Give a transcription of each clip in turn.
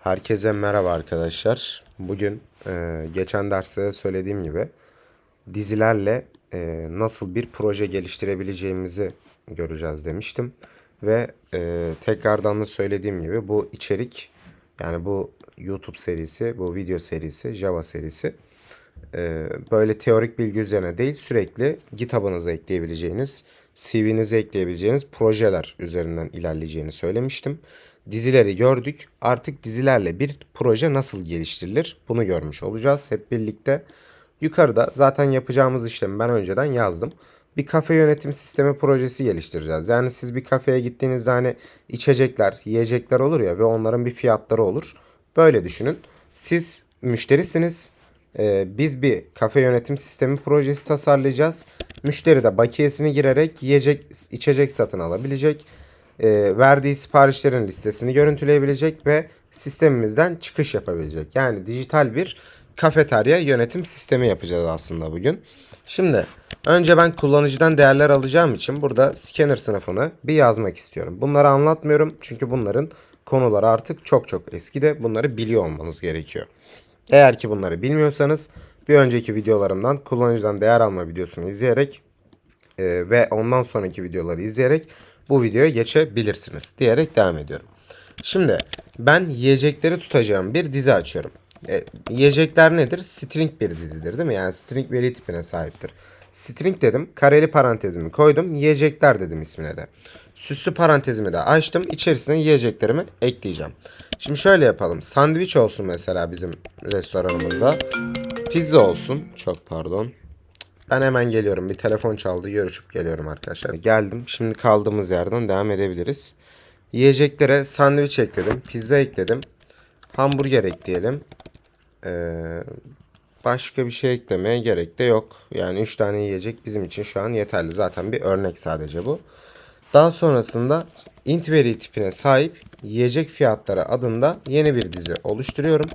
Herkese merhaba arkadaşlar. Bugün e, geçen derste de söylediğim gibi dizilerle e, nasıl bir proje geliştirebileceğimizi göreceğiz demiştim. Ve e, tekrardan da söylediğim gibi bu içerik yani bu YouTube serisi, bu video serisi, Java serisi e, böyle teorik bilgi üzerine değil sürekli GitHub'ınıza ekleyebileceğiniz, CV'nize ekleyebileceğiniz projeler üzerinden ilerleyeceğini söylemiştim. Dizileri gördük. Artık dizilerle bir proje nasıl geliştirilir bunu görmüş olacağız hep birlikte. Yukarıda zaten yapacağımız işlemi ben önceden yazdım. Bir kafe yönetim sistemi projesi geliştireceğiz. Yani siz bir kafeye gittiğinizde hani içecekler, yiyecekler olur ya ve onların bir fiyatları olur. Böyle düşünün. Siz müşterisiniz. Ee, biz bir kafe yönetim sistemi projesi tasarlayacağız. Müşteri de bakiyesini girerek yiyecek, içecek satın alabilecek. Ee, verdiği siparişlerin listesini görüntüleyebilecek ve sistemimizden çıkış yapabilecek. Yani dijital bir kafeterya yönetim sistemi yapacağız aslında bugün. Şimdi önce ben kullanıcıdan değerler alacağım için burada scanner sınıfını bir yazmak istiyorum. Bunları anlatmıyorum çünkü bunların konuları artık çok çok eskide. Bunları biliyor olmanız gerekiyor. Eğer ki bunları bilmiyorsanız bir önceki videolarımdan kullanıcıdan değer alma videosunu izleyerek e, ve ondan sonraki videoları izleyerek bu videoya geçebilirsiniz diyerek devam ediyorum. Şimdi ben yiyecekleri tutacağım bir dizi açıyorum. E, yiyecekler nedir? String bir dizidir değil mi? Yani string veri tipine sahiptir. String dedim. Kareli parantezimi koydum. Yiyecekler dedim ismine de. Süslü parantezimi de açtım. İçerisine yiyeceklerimi ekleyeceğim. Şimdi şöyle yapalım. Sandviç olsun mesela bizim restoranımızda. Pizza olsun. Çok pardon. Ben hemen geliyorum. Bir telefon çaldı. Görüşüp geliyorum arkadaşlar. Geldim. Şimdi kaldığımız yerden devam edebiliriz. Yiyeceklere sandviç ekledim. Pizza ekledim. Hamburger ekleyelim. Ee, başka bir şey eklemeye gerek de yok. Yani 3 tane yiyecek bizim için şu an yeterli. Zaten bir örnek sadece bu. Daha sonrasında int veri tipine sahip yiyecek fiyatları adında yeni bir dizi oluşturuyorum.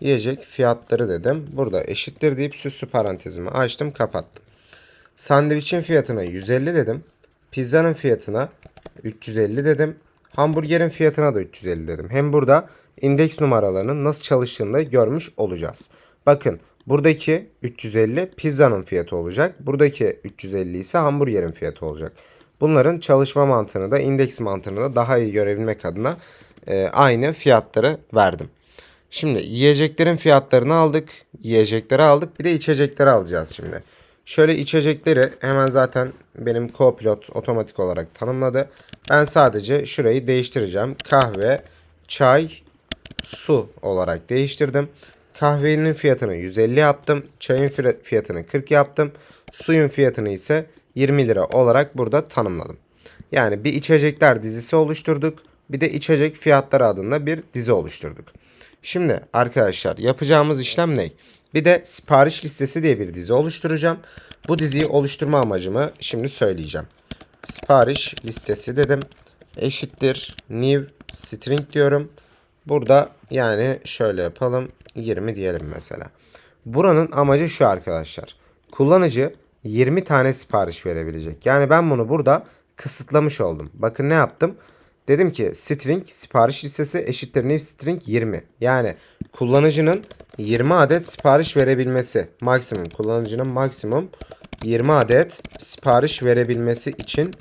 Yiyecek fiyatları dedim. Burada eşittir deyip süslü parantezimi açtım kapattım. Sandviçin fiyatına 150 dedim. Pizzanın fiyatına 350 dedim. Hamburgerin fiyatına da 350 dedim. Hem burada indeks numaralarının nasıl çalıştığını da görmüş olacağız. Bakın buradaki 350 pizzanın fiyatı olacak. Buradaki 350 ise hamburgerin fiyatı olacak. Bunların çalışma mantığını da indeks mantığını da daha iyi görebilmek adına e, aynı fiyatları verdim. Şimdi yiyeceklerin fiyatlarını aldık. Yiyecekleri aldık. Bir de içecekleri alacağız şimdi. Şöyle içecekleri hemen zaten benim co-pilot otomatik olarak tanımladı. Ben sadece şurayı değiştireceğim. Kahve, çay, su olarak değiştirdim. Kahvenin fiyatını 150 yaptım. Çayın fiyatını 40 yaptım. Suyun fiyatını ise 20 lira olarak burada tanımladım. Yani bir içecekler dizisi oluşturduk. Bir de içecek fiyatları adında bir dizi oluşturduk. Şimdi arkadaşlar yapacağımız işlem ne? Bir de sipariş listesi diye bir dizi oluşturacağım. Bu diziyi oluşturma amacımı şimdi söyleyeceğim. Sipariş listesi dedim. Eşittir new string diyorum. Burada yani şöyle yapalım. 20 diyelim mesela. Buranın amacı şu arkadaşlar. Kullanıcı 20 tane sipariş verebilecek. Yani ben bunu burada kısıtlamış oldum. Bakın ne yaptım? Dedim ki string sipariş listesi eşittir new string 20. Yani kullanıcının 20 adet sipariş verebilmesi maksimum kullanıcının maksimum 20 adet sipariş verebilmesi için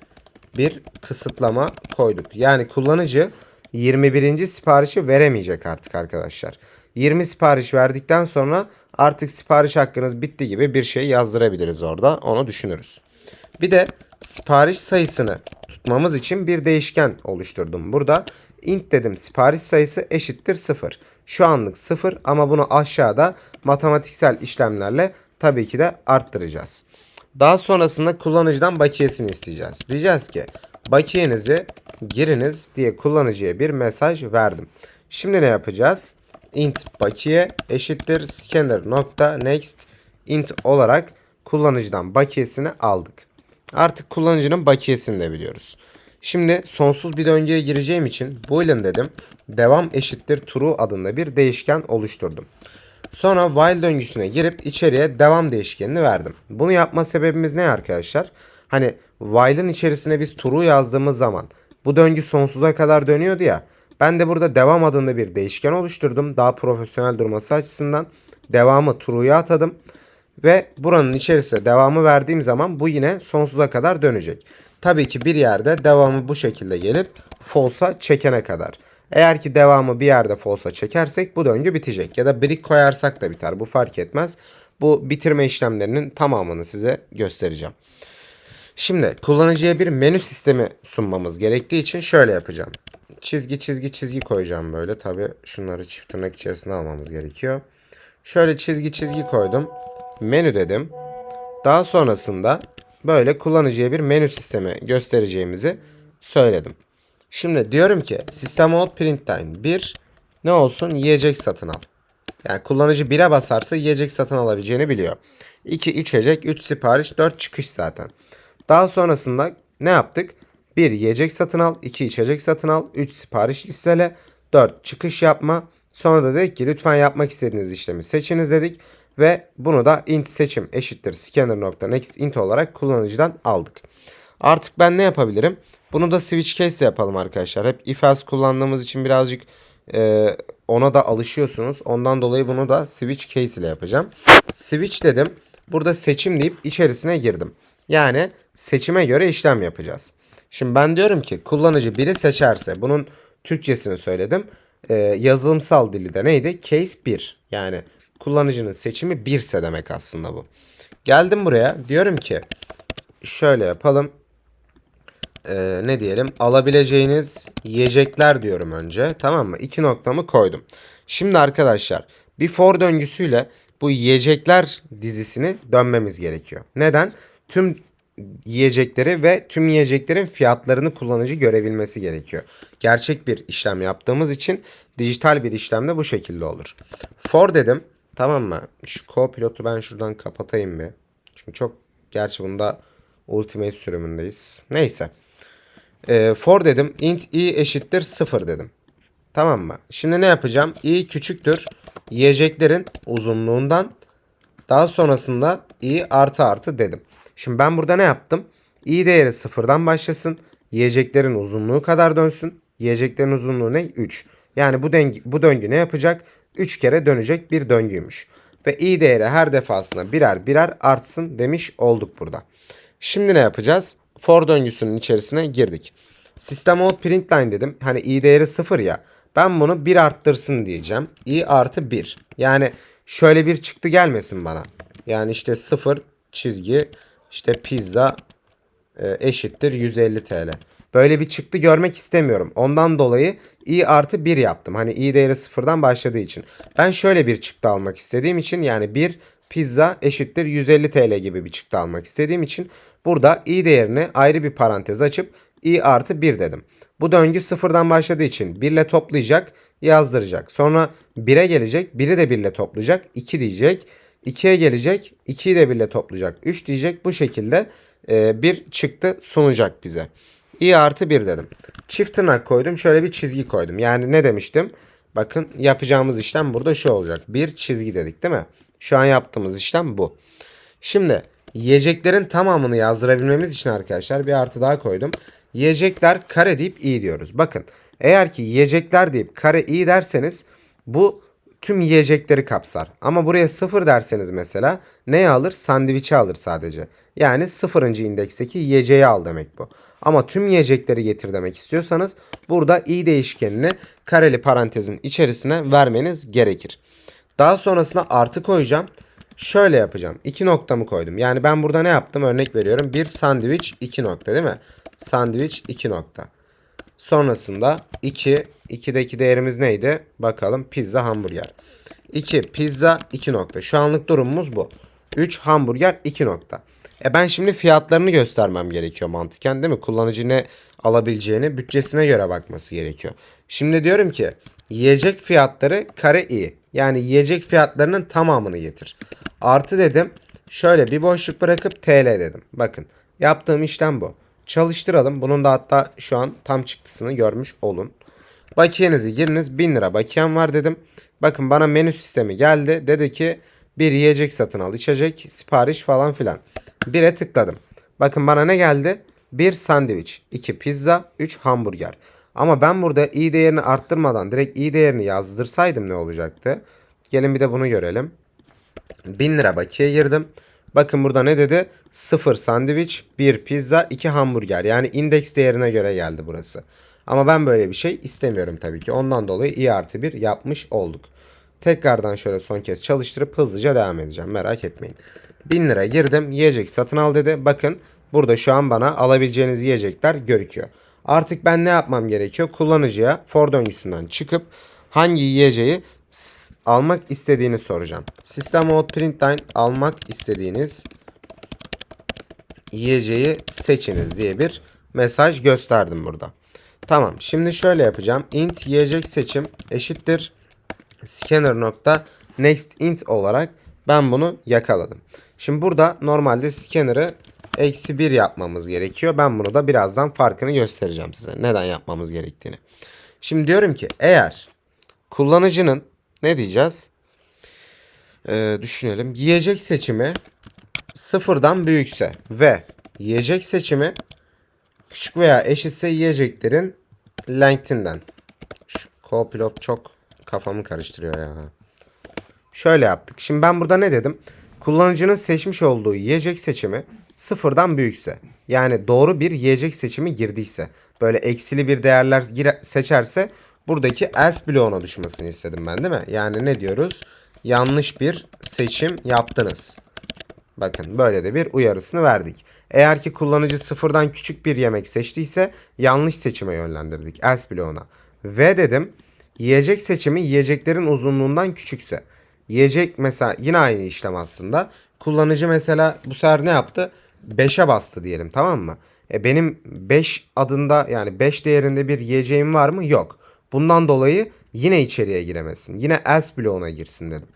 bir kısıtlama koyduk. Yani kullanıcı 21. siparişi veremeyecek artık arkadaşlar. 20 sipariş verdikten sonra artık sipariş hakkınız bitti gibi bir şey yazdırabiliriz orada. Onu düşünürüz. Bir de sipariş sayısını tutmamız için bir değişken oluşturdum. Burada int dedim sipariş sayısı eşittir 0. Şu anlık 0 ama bunu aşağıda matematiksel işlemlerle tabii ki de arttıracağız. Daha sonrasında kullanıcıdan bakiyesini isteyeceğiz. Diyeceğiz ki bakiyenizi giriniz diye kullanıcıya bir mesaj verdim. Şimdi ne yapacağız? int bakiye eşittir scanner nokta next int olarak kullanıcıdan bakiyesini aldık. Artık kullanıcının bakiyesini de biliyoruz. Şimdi sonsuz bir döngüye gireceğim için boolean dedim. Devam eşittir true adında bir değişken oluşturdum. Sonra while döngüsüne girip içeriye devam değişkenini verdim. Bunu yapma sebebimiz ne arkadaşlar? Hani while'ın içerisine biz true yazdığımız zaman bu döngü sonsuza kadar dönüyordu ya. Ben de burada devam adında bir değişken oluşturdum. Daha profesyonel durması açısından. Devamı true'ya atadım. Ve buranın içerisine devamı verdiğim zaman bu yine sonsuza kadar dönecek. Tabii ki bir yerde devamı bu şekilde gelip false'a çekene kadar. Eğer ki devamı bir yerde false'a çekersek bu döngü bitecek. Ya da brick koyarsak da biter. Bu fark etmez. Bu bitirme işlemlerinin tamamını size göstereceğim. Şimdi kullanıcıya bir menü sistemi sunmamız gerektiği için şöyle yapacağım. Çizgi çizgi çizgi koyacağım böyle. Tabi şunları çift tırnak içerisine almamız gerekiyor. Şöyle çizgi çizgi koydum. Menü dedim. Daha sonrasında böyle kullanıcıya bir menü sistemi göstereceğimizi söyledim. Şimdi diyorum ki system out println 1 ne olsun yiyecek satın al. Yani kullanıcı 1'e basarsa yiyecek satın alabileceğini biliyor. 2 içecek, 3 sipariş, 4 çıkış zaten. Daha sonrasında ne yaptık? 1 yiyecek satın al, 2 içecek satın al, 3 sipariş listele, 4 çıkış yapma. Sonra da dedik ki lütfen yapmak istediğiniz işlemi seçiniz dedik. Ve bunu da int seçim eşittir scanner.next int olarak kullanıcıdan aldık. Artık ben ne yapabilirim? Bunu da switch case yapalım arkadaşlar. Hep if else kullandığımız için birazcık e, ona da alışıyorsunuz. Ondan dolayı bunu da switch case ile yapacağım. Switch dedim. Burada seçim deyip içerisine girdim. Yani seçime göre işlem yapacağız. Şimdi ben diyorum ki kullanıcı biri seçerse bunun Türkçesini söyledim. E, yazılımsal dili de neydi? Case 1. Yani kullanıcının seçimi 1 ise demek aslında bu. Geldim buraya diyorum ki şöyle yapalım. Ee, ne diyelim alabileceğiniz yiyecekler diyorum önce tamam mı? İki noktamı koydum. Şimdi arkadaşlar bir for döngüsüyle bu yiyecekler dizisini dönmemiz gerekiyor. Neden? Tüm yiyecekleri ve tüm yiyeceklerin fiyatlarını kullanıcı görebilmesi gerekiyor. Gerçek bir işlem yaptığımız için dijital bir işlem de bu şekilde olur. For dedim. Tamam mı? Şu co-pilotu ben şuradan kapatayım bir. Çünkü çok gerçi bunda ultimate sürümündeyiz. Neyse. Ee, for dedim. int i eşittir 0 dedim. Tamam mı? Şimdi ne yapacağım? i küçüktür. Yiyeceklerin uzunluğundan daha sonrasında i artı artı dedim. Şimdi ben burada ne yaptım? i değeri sıfırdan başlasın. Yiyeceklerin uzunluğu kadar dönsün. Yiyeceklerin uzunluğu ne? 3. Yani bu, döngü, bu döngü ne yapacak? 3 kere dönecek bir döngüymüş. Ve i değeri her defasında birer birer artsın demiş olduk burada. Şimdi ne yapacağız? For döngüsünün içerisine girdik. System out println dedim. Hani i değeri 0 ya. Ben bunu 1 arttırsın diyeceğim. i artı 1. Yani şöyle bir çıktı gelmesin bana. Yani işte 0 çizgi işte pizza e, eşittir 150 TL. Böyle bir çıktı görmek istemiyorum. Ondan dolayı i artı 1 yaptım. Hani i değeri sıfırdan başladığı için. Ben şöyle bir çıktı almak istediğim için yani 1 pizza eşittir 150 TL gibi bir çıktı almak istediğim için burada i değerini ayrı bir parantez açıp i artı 1 dedim. Bu döngü sıfırdan başladığı için 1 ile toplayacak yazdıracak. Sonra 1'e gelecek 1'i de 1 ile toplayacak 2 diyecek. 2'ye gelecek 2'yi de 1 ile toplayacak 3 diyecek. Bu şekilde bir çıktı sunacak bize. İ artı 1 dedim. Çift tırnak koydum şöyle bir çizgi koydum. Yani ne demiştim? Bakın yapacağımız işlem burada şu olacak. Bir çizgi dedik değil mi? Şu an yaptığımız işlem bu. Şimdi yiyeceklerin tamamını yazdırabilmemiz için arkadaşlar bir artı daha koydum. Yiyecekler kare deyip i diyoruz. Bakın eğer ki yiyecekler deyip kare i derseniz bu tüm yiyecekleri kapsar. Ama buraya sıfır derseniz mesela neyi alır? Sandviçi alır sadece. Yani sıfırıncı indeksteki yiyeceği al demek bu. Ama tüm yiyecekleri getir demek istiyorsanız burada i değişkenini kareli parantezin içerisine vermeniz gerekir. Daha sonrasında artı koyacağım. Şöyle yapacağım. İki noktamı koydum. Yani ben burada ne yaptım? Örnek veriyorum. Bir sandviç iki nokta değil mi? Sandviç iki nokta. Sonrasında 2. 2'deki değerimiz neydi? Bakalım pizza hamburger. 2 pizza 2 nokta. Şu anlık durumumuz bu. 3 hamburger 2 nokta. E ben şimdi fiyatlarını göstermem gerekiyor mantıken değil mi? Kullanıcı ne alabileceğini bütçesine göre bakması gerekiyor. Şimdi diyorum ki yiyecek fiyatları kare i. Yani yiyecek fiyatlarının tamamını getir. Artı dedim. Şöyle bir boşluk bırakıp TL dedim. Bakın yaptığım işlem bu. Çalıştıralım. Bunun da hatta şu an tam çıktısını görmüş olun. Bakiyenizi giriniz. 1000 lira bakiyem var dedim. Bakın bana menü sistemi geldi. Dedi ki bir yiyecek satın al. içecek, sipariş falan filan. 1'e tıkladım. Bakın bana ne geldi? 1 sandviç, 2 pizza, 3 hamburger. Ama ben burada i değerini arttırmadan direkt i değerini yazdırsaydım ne olacaktı? Gelin bir de bunu görelim. 1000 lira bakiye girdim. Bakın burada ne dedi? 0 sandviç, 1 pizza, 2 hamburger. Yani indeks değerine göre geldi burası. Ama ben böyle bir şey istemiyorum tabii ki. Ondan dolayı i artı 1 yapmış olduk. Tekrardan şöyle son kez çalıştırıp hızlıca devam edeceğim. Merak etmeyin. 1000 lira girdim. Yiyecek satın al dedi. Bakın burada şu an bana alabileceğiniz yiyecekler gözüküyor. Artık ben ne yapmam gerekiyor? Kullanıcıya for döngüsünden çıkıp hangi yiyeceği almak istediğini soracağım. System out println almak istediğiniz yiyeceği seçiniz diye bir mesaj gösterdim burada. Tamam şimdi şöyle yapacağım. int yiyecek seçim eşittir scanner nokta next int olarak ben bunu yakaladım. Şimdi burada normalde scanner'ı eksi 1 yapmamız gerekiyor. Ben bunu da birazdan farkını göstereceğim size. Neden yapmamız gerektiğini. Şimdi diyorum ki eğer kullanıcının ne diyeceğiz? Ee, düşünelim. Yiyecek seçimi sıfırdan büyükse ve yiyecek seçimi küçük veya eşitse yiyeceklerin lengthinden. Şu co-pilot çok kafamı karıştırıyor ya. Şöyle yaptık. Şimdi ben burada ne dedim? Kullanıcının seçmiş olduğu yiyecek seçimi sıfırdan büyükse. Yani doğru bir yiyecek seçimi girdiyse. Böyle eksili bir değerler seçerse buradaki else bloğuna düşmesini istedim ben değil mi? Yani ne diyoruz? Yanlış bir seçim yaptınız. Bakın böyle de bir uyarısını verdik. Eğer ki kullanıcı sıfırdan küçük bir yemek seçtiyse yanlış seçime yönlendirdik. Else bloğuna. Ve dedim yiyecek seçimi yiyeceklerin uzunluğundan küçükse. Yiyecek mesela yine aynı işlem aslında. Kullanıcı mesela bu sefer ne yaptı? 5'e bastı diyelim tamam mı? E benim 5 adında yani 5 değerinde bir yiyeceğim var mı? Yok. Bundan dolayı yine içeriye giremesin. Yine else bloğuna girsin dedim.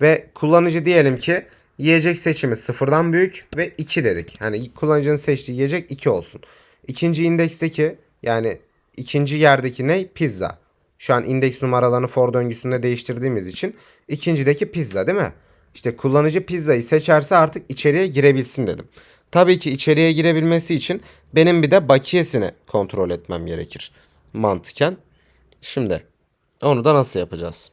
Ve kullanıcı diyelim ki yiyecek seçimi sıfırdan büyük ve 2 dedik. Hani kullanıcının seçtiği yiyecek 2 olsun. İkinci indeksteki yani ikinci yerdeki ne? Pizza. Şu an indeks numaralarını for döngüsünde değiştirdiğimiz için ikincideki pizza değil mi? İşte kullanıcı pizzayı seçerse artık içeriye girebilsin dedim. Tabii ki içeriye girebilmesi için benim bir de bakiyesini kontrol etmem gerekir. Mantıken. Şimdi onu da nasıl yapacağız?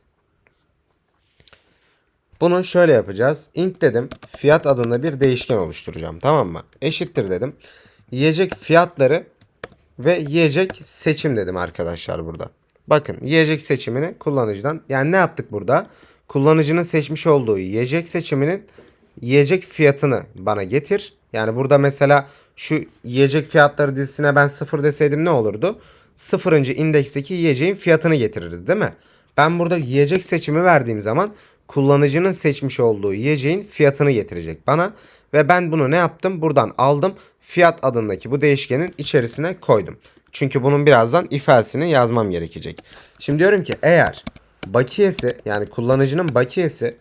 Bunu şöyle yapacağız. int dedim. Fiyat adında bir değişken oluşturacağım. Tamam mı? Eşittir dedim. Yiyecek fiyatları ve yiyecek seçim dedim arkadaşlar burada. Bakın yiyecek seçimini kullanıcıdan yani ne yaptık burada? Kullanıcının seçmiş olduğu yiyecek seçiminin yiyecek fiyatını bana getir. Yani burada mesela şu yiyecek fiyatları dizisine ben sıfır deseydim ne olurdu? Sıfırıncı indeksteki yiyeceğin fiyatını getirirdi değil mi? Ben burada yiyecek seçimi verdiğim zaman kullanıcının seçmiş olduğu yiyeceğin fiyatını getirecek bana. Ve ben bunu ne yaptım? Buradan aldım. Fiyat adındaki bu değişkenin içerisine koydum. Çünkü bunun birazdan if else'ini yazmam gerekecek. Şimdi diyorum ki eğer bakiyesi yani kullanıcının bakiyesi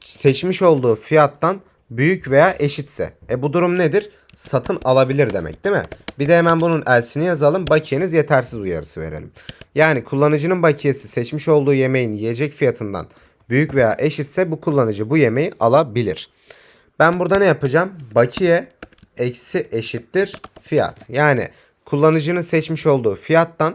seçmiş olduğu fiyattan büyük veya eşitse. E bu durum nedir? Satın alabilir demek değil mi? Bir de hemen bunun elsini yazalım. Bakiyeniz yetersiz uyarısı verelim. Yani kullanıcının bakiyesi seçmiş olduğu yemeğin yiyecek fiyatından büyük veya eşitse bu kullanıcı bu yemeği alabilir. Ben burada ne yapacağım? Bakiye eksi eşittir fiyat. Yani kullanıcının seçmiş olduğu fiyattan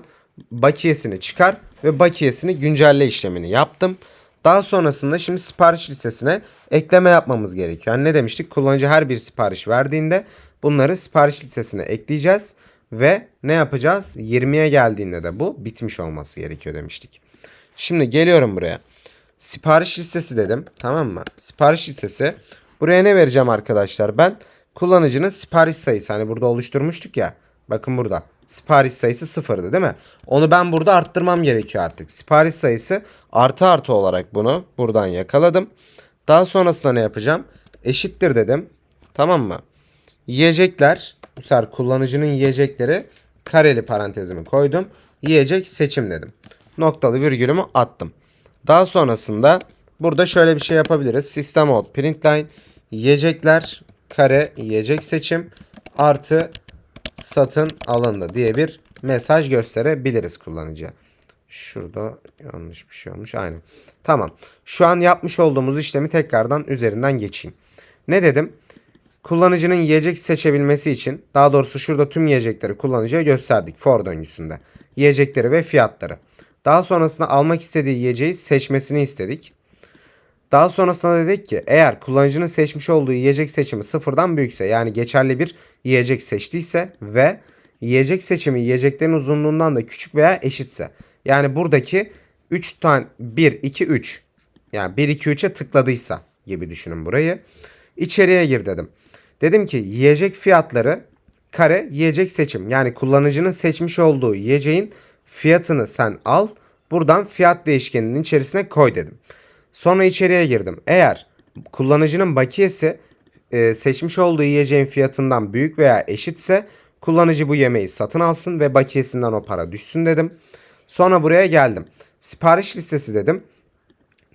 bakiyesini çıkar ve bakiyesini güncelle işlemini yaptım. Daha sonrasında şimdi sipariş listesine ekleme yapmamız gerekiyor. Yani ne demiştik? Kullanıcı her bir sipariş verdiğinde bunları sipariş listesine ekleyeceğiz ve ne yapacağız? 20'ye geldiğinde de bu bitmiş olması gerekiyor demiştik. Şimdi geliyorum buraya. Sipariş listesi dedim. Tamam mı? Sipariş listesi. Buraya ne vereceğim arkadaşlar? Ben kullanıcının sipariş sayısı. Hani burada oluşturmuştuk ya. Bakın burada. Sipariş sayısı sıfırdı değil mi? Onu ben burada arttırmam gerekiyor artık. Sipariş sayısı artı artı olarak bunu buradan yakaladım. Daha sonrasında ne yapacağım? Eşittir dedim. Tamam mı? Yiyecekler. Bu sefer kullanıcının yiyecekleri kareli parantezimi koydum. Yiyecek seçim dedim. Noktalı virgülümü attım. Daha sonrasında burada şöyle bir şey yapabiliriz. System out println yiyecekler kare yiyecek seçim artı satın alındı diye bir mesaj gösterebiliriz kullanıcıya. Şurada yanlış bir şey olmuş. Aynen. Tamam. Şu an yapmış olduğumuz işlemi tekrardan üzerinden geçeyim. Ne dedim? kullanıcının yiyecek seçebilmesi için daha doğrusu şurada tüm yiyecekleri kullanıcıya gösterdik for döngüsünde. Yiyecekleri ve fiyatları. Daha sonrasında almak istediği yiyeceği seçmesini istedik. Daha sonrasında dedik ki eğer kullanıcının seçmiş olduğu yiyecek seçimi sıfırdan büyükse yani geçerli bir yiyecek seçtiyse ve yiyecek seçimi yiyeceklerin uzunluğundan da küçük veya eşitse. Yani buradaki 3 tane 1 2 3 yani 1 2 3'e tıkladıysa gibi düşünün burayı. İçeriye gir dedim. Dedim ki yiyecek fiyatları kare yiyecek seçim. Yani kullanıcının seçmiş olduğu yiyeceğin fiyatını sen al. Buradan fiyat değişkeninin içerisine koy dedim. Sonra içeriye girdim. Eğer kullanıcının bakiyesi e, seçmiş olduğu yiyeceğin fiyatından büyük veya eşitse kullanıcı bu yemeği satın alsın ve bakiyesinden o para düşsün dedim. Sonra buraya geldim. Sipariş listesi dedim.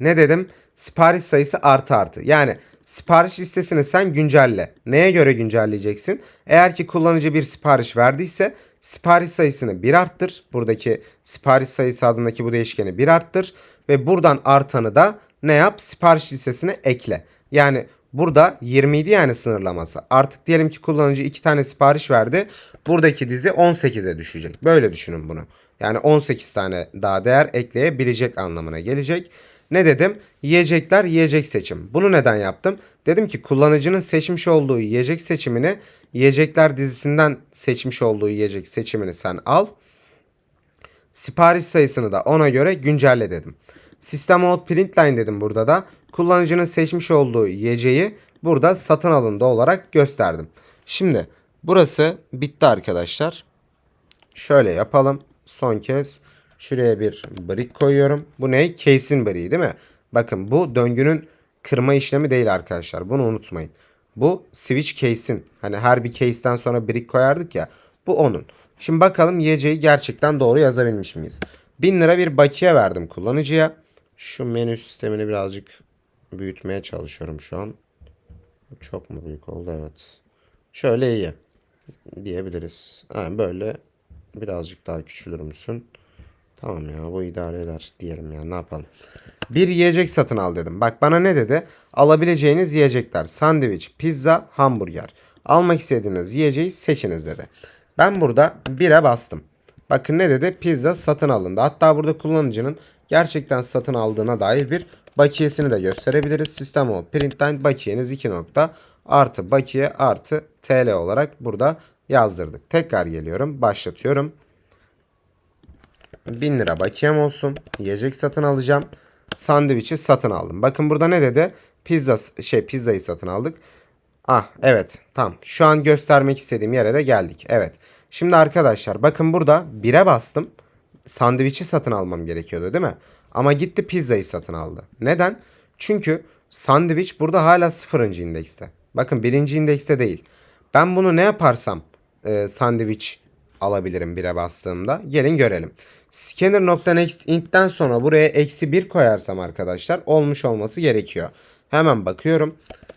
Ne dedim? Sipariş sayısı artı artı. Yani sipariş listesini sen güncelle. Neye göre güncelleyeceksin? Eğer ki kullanıcı bir sipariş verdiyse sipariş sayısını bir arttır. Buradaki sipariş sayısı adındaki bu değişkeni bir arttır. Ve buradan artanı da ne yap? Sipariş listesine ekle. Yani burada 27 yani sınırlaması. Artık diyelim ki kullanıcı 2 tane sipariş verdi. Buradaki dizi 18'e düşecek. Böyle düşünün bunu. Yani 18 tane daha değer ekleyebilecek anlamına gelecek. Ne dedim? Yiyecekler yiyecek seçim. Bunu neden yaptım? Dedim ki kullanıcının seçmiş olduğu yiyecek seçimini yiyecekler dizisinden seçmiş olduğu yiyecek seçimini sen al. Sipariş sayısını da ona göre güncelle dedim. System out println dedim burada da. Kullanıcının seçmiş olduğu yiyeceği burada satın alındı olarak gösterdim. Şimdi burası bitti arkadaşlar. Şöyle yapalım. Son kez şuraya bir brick koyuyorum. Bu ne? Case'in brick'i değil mi? Bakın bu döngünün kırma işlemi değil arkadaşlar. Bunu unutmayın. Bu switch case'in. Hani her bir case'ten sonra brick koyardık ya. Bu onun. Şimdi bakalım yiyeceği gerçekten doğru yazabilmiş miyiz? 1000 lira bir bakiye verdim kullanıcıya. Şu menü sistemini birazcık büyütmeye çalışıyorum şu an. Çok mu büyük oldu? Evet. Şöyle iyi diyebiliriz. Ha, böyle birazcık daha küçülür müsün? Tamam ya bu idare eder diyelim ya ne yapalım. Bir yiyecek satın al dedim. Bak bana ne dedi? Alabileceğiniz yiyecekler sandviç, pizza, hamburger. Almak istediğiniz yiyeceği seçiniz dedi. Ben burada 1'e bastım. Bakın ne dedi? Pizza satın alındı. Hatta burada kullanıcının gerçekten satın aldığına dair bir bakiyesini de gösterebiliriz. Sistem o printten bakiyeniz 2 nokta artı bakiye artı TL olarak burada yazdırdık. Tekrar geliyorum. Başlatıyorum. 1000 lira bakiyem olsun. Yiyecek satın alacağım. Sandviçi satın aldım. Bakın burada ne dedi? Pizza şey pizzayı satın aldık. Ah evet tamam. Şu an göstermek istediğim yere de geldik. Evet. Şimdi arkadaşlar bakın burada 1'e bastım. Sandviçi satın almam gerekiyordu değil mi? Ama gitti pizzayı satın aldı. Neden? Çünkü sandviç burada hala 0. indekste. Bakın 1. indekste değil. Ben bunu ne yaparsam e, sandviç alabilirim 1'e bastığımda. Gelin görelim. Scanner.next int'ten sonra buraya eksi 1 koyarsam arkadaşlar olmuş olması gerekiyor. Hemen bakıyorum.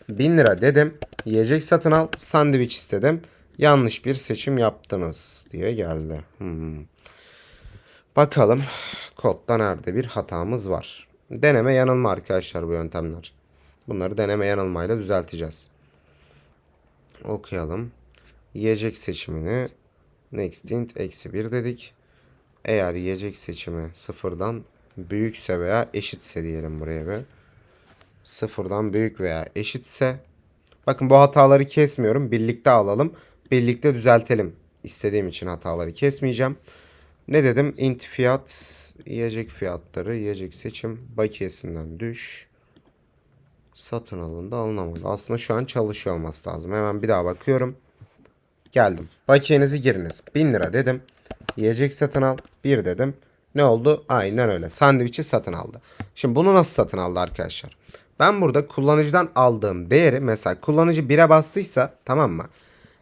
1000 lira dedim. Yiyecek satın al. Sandviç istedim. Yanlış bir seçim yaptınız diye geldi. Hmm. Bakalım kodda nerede bir hatamız var. Deneme yanılma arkadaşlar bu yöntemler. Bunları deneme yanılmayla düzelteceğiz. Okuyalım. Yiyecek seçimini next int eksi 1 dedik. Eğer yiyecek seçimi sıfırdan büyükse veya eşitse diyelim buraya bir. Sıfırdan büyük veya eşitse. Bakın bu hataları kesmiyorum. Birlikte alalım. Birlikte düzeltelim. İstediğim için hataları kesmeyeceğim. Ne dedim? Int fiyat, yiyecek fiyatları, yiyecek seçim bakiyesinden düş. Satın alındı alınamadı. Aslında şu an çalışıyor olması lazım. Hemen bir daha bakıyorum. Geldim. Bakiyenizi giriniz. 1000 lira dedim. Yiyecek satın al. 1 dedim. Ne oldu? Aynen öyle. Sandviçi satın aldı. Şimdi bunu nasıl satın aldı arkadaşlar? Ben burada kullanıcıdan aldığım değeri mesela kullanıcı 1'e bastıysa tamam mı?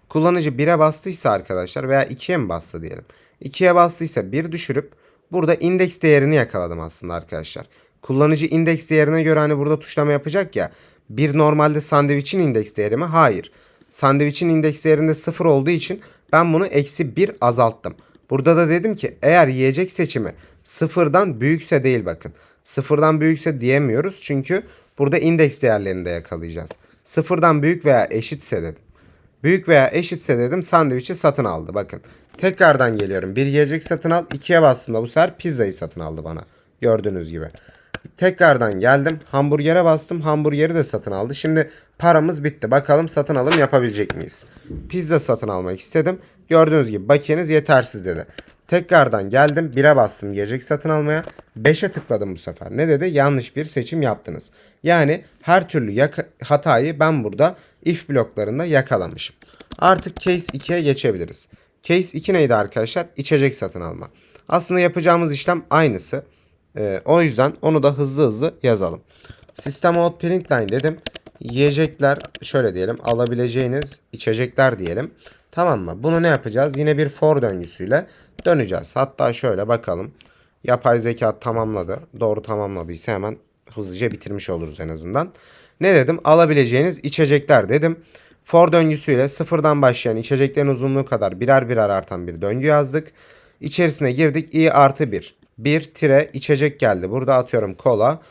Kullanıcı 1'e bastıysa arkadaşlar veya 2'ye mi bastı diyelim. 2'ye bastıysa 1 düşürüp burada indeks değerini yakaladım aslında arkadaşlar. Kullanıcı indeks değerine göre hani burada tuşlama yapacak ya. Bir normalde sandviçin indeks değeri mi? Hayır. Sandviçin indeks değerinde 0 olduğu için ben bunu eksi 1 azalttım. Burada da dedim ki eğer yiyecek seçimi sıfırdan büyükse değil bakın. Sıfırdan büyükse diyemiyoruz çünkü burada indeks değerlerini de yakalayacağız. sıfırdan büyük veya eşitse dedim. Büyük veya eşitse dedim sandviçi satın aldı. Bakın tekrardan geliyorum. Bir yiyecek satın al. ikiye bastığımda bu sefer pizzayı satın aldı bana. Gördüğünüz gibi. Tekrardan geldim. Hamburgere bastım. Hamburgeri de satın aldı. Şimdi paramız bitti. Bakalım satın alım yapabilecek miyiz? Pizza satın almak istedim. Gördüğünüz gibi bakiyeniz yetersiz dedi. Tekrardan geldim. 1'e bastım yiyecek satın almaya. 5'e tıkladım bu sefer. Ne dedi? Yanlış bir seçim yaptınız. Yani her türlü hatayı ben burada if bloklarında yakalamışım. Artık case 2'ye geçebiliriz. Case 2 neydi arkadaşlar? İçecek satın alma. Aslında yapacağımız işlem aynısı. Ee, o yüzden onu da hızlı hızlı yazalım. System out print line dedim. Yiyecekler şöyle diyelim alabileceğiniz içecekler diyelim. Tamam mı? Bunu ne yapacağız? Yine bir for döngüsüyle döneceğiz. Hatta şöyle bakalım. Yapay zeka tamamladı. Doğru tamamladıysa hemen hızlıca bitirmiş oluruz en azından. Ne dedim? Alabileceğiniz içecekler dedim. For döngüsüyle sıfırdan başlayan içeceklerin uzunluğu kadar birer birer artan bir döngü yazdık. İçerisine girdik. i artı 1. 1 tire içecek geldi. Burada atıyorum kola.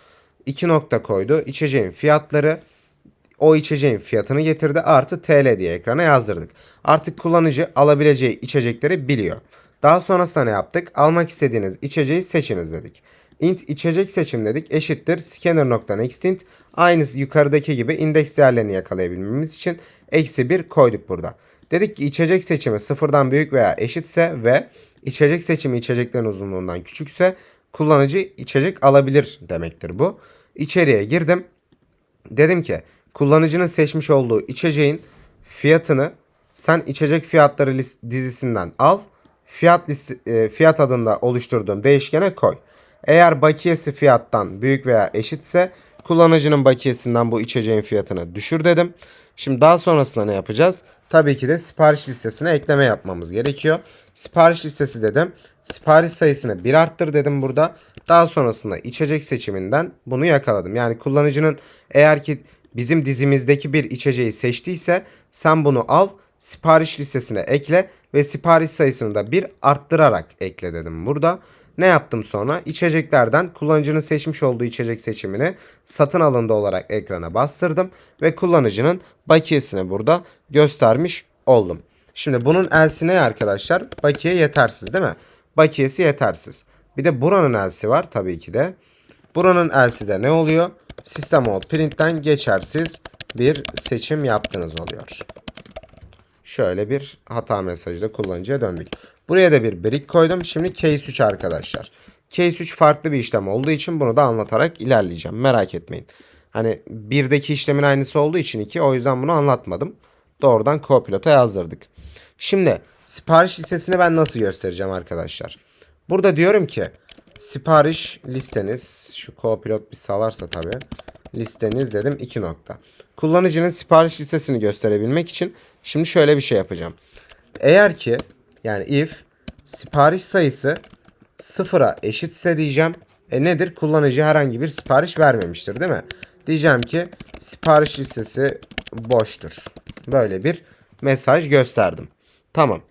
2 nokta koydu. İçeceğin fiyatları o içeceğin fiyatını getirdi artı TL diye ekrana yazdırdık. Artık kullanıcı alabileceği içecekleri biliyor. Daha sonrasında ne yaptık? Almak istediğiniz içeceği seçiniz dedik. int içecek seçim dedik eşittir scanner.nextint aynı yukarıdaki gibi indeks değerlerini yakalayabilmemiz için eksi 1 koyduk burada. Dedik ki içecek seçimi sıfırdan büyük veya eşitse ve içecek seçimi içeceklerin uzunluğundan küçükse kullanıcı içecek alabilir demektir bu. İçeriye girdim. Dedim ki kullanıcının seçmiş olduğu içeceğin fiyatını sen içecek fiyatları lis- dizisinden al. Fiyat liste, e, fiyat adında oluşturduğum değişkene koy. Eğer bakiyesi fiyattan büyük veya eşitse kullanıcının bakiyesinden bu içeceğin fiyatını düşür dedim. Şimdi daha sonrasında ne yapacağız? Tabii ki de sipariş listesine ekleme yapmamız gerekiyor. Sipariş listesi dedim. Sipariş sayısını bir arttır dedim burada. Daha sonrasında içecek seçiminden bunu yakaladım. Yani kullanıcının eğer ki bizim dizimizdeki bir içeceği seçtiyse sen bunu al sipariş listesine ekle ve sipariş sayısını da bir arttırarak ekle dedim burada. Ne yaptım sonra? İçeceklerden kullanıcının seçmiş olduğu içecek seçimini satın alındı olarak ekrana bastırdım ve kullanıcının bakiyesini burada göstermiş oldum. Şimdi bunun elsi ne arkadaşlar? Bakiye yetersiz değil mi? Bakiyesi yetersiz. Bir de buranın elsi var tabii ki de. Buranın elsi de ne oluyor? System out print'ten geçersiz bir seçim yaptınız oluyor. Şöyle bir hata mesajı da kullanıcıya döndük. Buraya da bir brick koydum. Şimdi case 3 arkadaşlar. Case 3 farklı bir işlem olduğu için bunu da anlatarak ilerleyeceğim. Merak etmeyin. Hani birdeki işlemin aynısı olduğu için iki o yüzden bunu anlatmadım. Doğrudan co-pilota yazdırdık. Şimdi sipariş listesini ben nasıl göstereceğim arkadaşlar? Burada diyorum ki sipariş listeniz şu co-pilot bir salarsa tabii listeniz dedim 2 nokta. Kullanıcının sipariş listesini gösterebilmek için şimdi şöyle bir şey yapacağım. Eğer ki yani if sipariş sayısı sıfıra eşitse diyeceğim. E nedir? Kullanıcı herhangi bir sipariş vermemiştir değil mi? Diyeceğim ki sipariş listesi boştur. Böyle bir mesaj gösterdim. Tamam.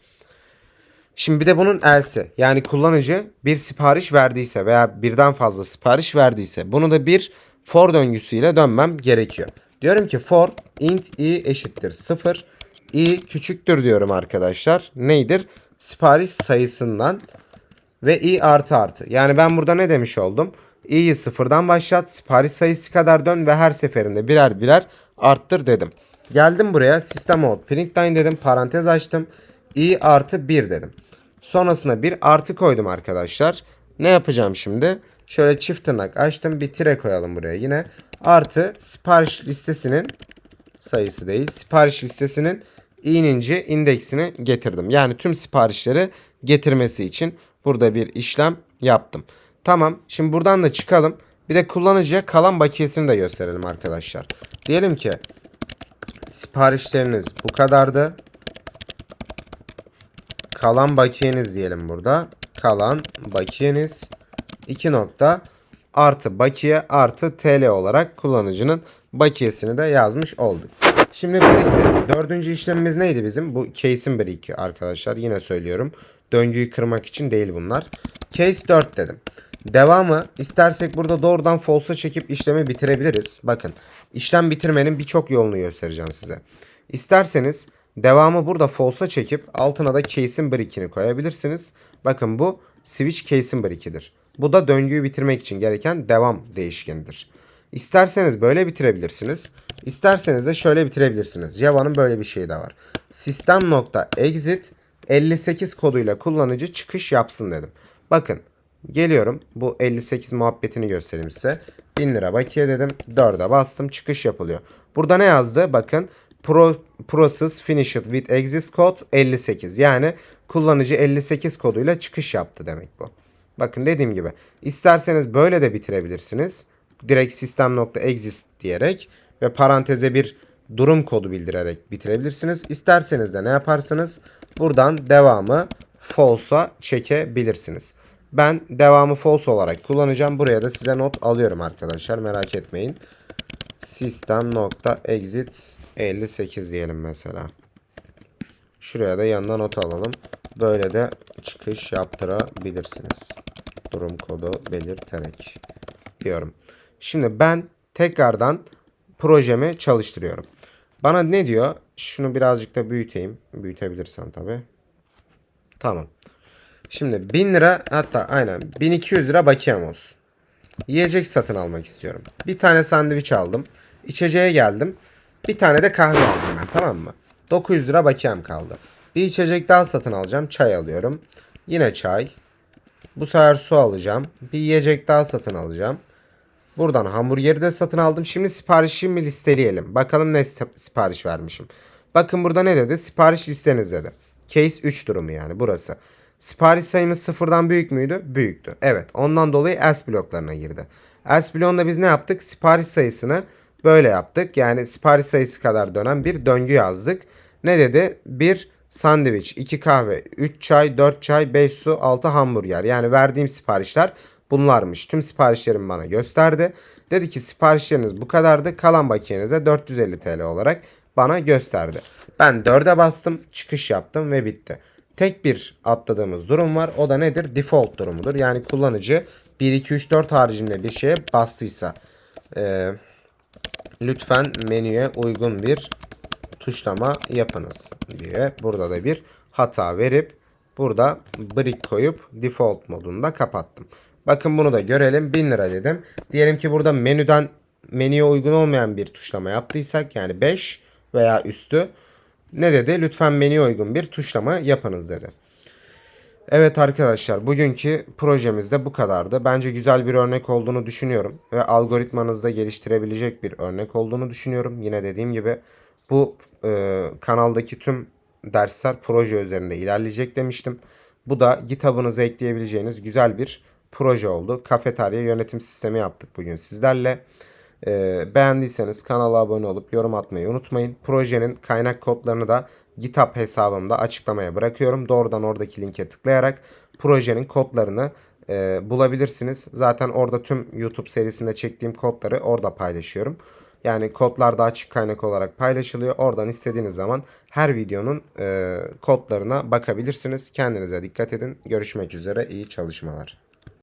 Şimdi bir de bunun elsi yani kullanıcı bir sipariş verdiyse veya birden fazla sipariş verdiyse bunu da bir for döngüsüyle dönmem gerekiyor. Diyorum ki for int i eşittir 0 i küçüktür diyorum arkadaşlar. Neydir? Sipariş sayısından ve i artı artı. Yani ben burada ne demiş oldum? i'yi sıfırdan başlat, sipariş sayısı kadar dön ve her seferinde birer birer arttır dedim. Geldim buraya system out print dedim, parantez açtım. İ artı 1 dedim. Sonrasında bir artı koydum arkadaşlar. Ne yapacağım şimdi? Şöyle çift tırnak açtım. Bir tire koyalım buraya yine. Artı sipariş listesinin sayısı değil. Sipariş listesinin ininci indeksini getirdim. Yani tüm siparişleri getirmesi için burada bir işlem yaptım. Tamam. Şimdi buradan da çıkalım. Bir de kullanıcıya kalan bakiyesini de gösterelim arkadaşlar. Diyelim ki siparişleriniz bu kadardı. Kalan bakiyeniz diyelim burada. Kalan bakiyeniz 2 nokta artı bakiye artı TL olarak kullanıcının bakiyesini de yazmış olduk. Şimdi birlikte dördüncü işlemimiz neydi bizim? Bu case'in break'i arkadaşlar. Yine söylüyorum. Döngüyü kırmak için değil bunlar. Case 4 dedim. Devamı istersek burada doğrudan false'a çekip işlemi bitirebiliriz. Bakın işlem bitirmenin birçok yolunu göstereceğim size. İsterseniz devamı burada false'a çekip altına da case'in brick'ini koyabilirsiniz. Bakın bu switch case'in brick'idir. Bu da döngüyü bitirmek için gereken devam değişkenidir. İsterseniz böyle bitirebilirsiniz. İsterseniz de şöyle bitirebilirsiniz. Java'nın böyle bir şeyi de var. System.exit 58 koduyla kullanıcı çıkış yapsın dedim. Bakın geliyorum bu 58 muhabbetini göstereyim size. 1000 lira bakiye dedim. 4'e bastım çıkış yapılıyor. Burada ne yazdı? Bakın Pro, process finished with exit code 58. Yani kullanıcı 58 koduyla çıkış yaptı demek bu. Bakın dediğim gibi isterseniz böyle de bitirebilirsiniz. Direkt system.exist diyerek ve paranteze bir durum kodu bildirerek bitirebilirsiniz. İsterseniz de ne yaparsınız? Buradan devamı false'a çekebilirsiniz. Ben devamı false olarak kullanacağım. Buraya da size not alıyorum arkadaşlar. Merak etmeyin. System.exit 58 diyelim mesela. Şuraya da yanına not alalım. Böyle de çıkış yaptırabilirsiniz. Durum kodu belirterek diyorum. Şimdi ben tekrardan projemi çalıştırıyorum. Bana ne diyor? Şunu birazcık da büyüteyim. Büyütebilirsem tabi. Tamam. Şimdi 1000 lira hatta aynen 1200 lira bakiyem olsun. Yiyecek satın almak istiyorum. Bir tane sandviç aldım. İçeceğe geldim. Bir tane de kahve aldım ben tamam mı? 900 lira bakiyem kaldı. Bir içecek daha satın alacağım. Çay alıyorum. Yine çay. Bu sefer su alacağım. Bir yiyecek daha satın alacağım. Buradan hamburgeri de satın aldım. Şimdi siparişimi listeleyelim. Bakalım ne sip- sipariş vermişim. Bakın burada ne dedi? Sipariş listeniz dedi. Case 3 durumu yani burası. Sipariş sayımız sıfırdan büyük müydü? Büyüktü. Evet. Ondan dolayı else bloklarına girdi. Else bloğunda biz ne yaptık? Sipariş sayısını böyle yaptık. Yani sipariş sayısı kadar dönen bir döngü yazdık. Ne dedi? 1 sandviç, 2 kahve, 3 çay, 4 çay, 5 su, 6 hamburger. Yani verdiğim siparişler bunlarmış. Tüm siparişlerimi bana gösterdi. Dedi ki siparişleriniz bu kadardı. Kalan bakiyenize 450 TL olarak bana gösterdi. Ben 4'e bastım, çıkış yaptım ve bitti. Tek bir atladığımız durum var. O da nedir? Default durumudur. Yani kullanıcı 1, 2, 3, 4 haricinde bir şeye bastıysa eee, lütfen menüye uygun bir tuşlama yapınız diye burada da bir hata verip burada brick koyup default modunda kapattım. Bakın bunu da görelim. 1000 lira dedim. Diyelim ki burada menüden menüye uygun olmayan bir tuşlama yaptıysak yani 5 veya üstü ne dedi? Lütfen menüye uygun bir tuşlama yapınız dedi. Evet arkadaşlar bugünkü projemiz de bu kadardı. Bence güzel bir örnek olduğunu düşünüyorum. Ve algoritmanızda geliştirebilecek bir örnek olduğunu düşünüyorum. Yine dediğim gibi bu e, kanaldaki tüm dersler proje üzerinde ilerleyecek demiştim. Bu da GitHub'ınıza ekleyebileceğiniz güzel bir proje oldu. Kafeterya yönetim sistemi yaptık bugün sizlerle. Ee, beğendiyseniz kanala abone olup yorum atmayı unutmayın. Projenin kaynak kodlarını da GitHub hesabımda açıklamaya bırakıyorum. Doğrudan oradaki linke tıklayarak projenin kodlarını e, bulabilirsiniz. Zaten orada tüm YouTube serisinde çektiğim kodları orada paylaşıyorum. Yani kodlar da açık kaynak olarak paylaşılıyor. Oradan istediğiniz zaman her videonun e, kodlarına bakabilirsiniz. Kendinize dikkat edin. Görüşmek üzere. İyi çalışmalar.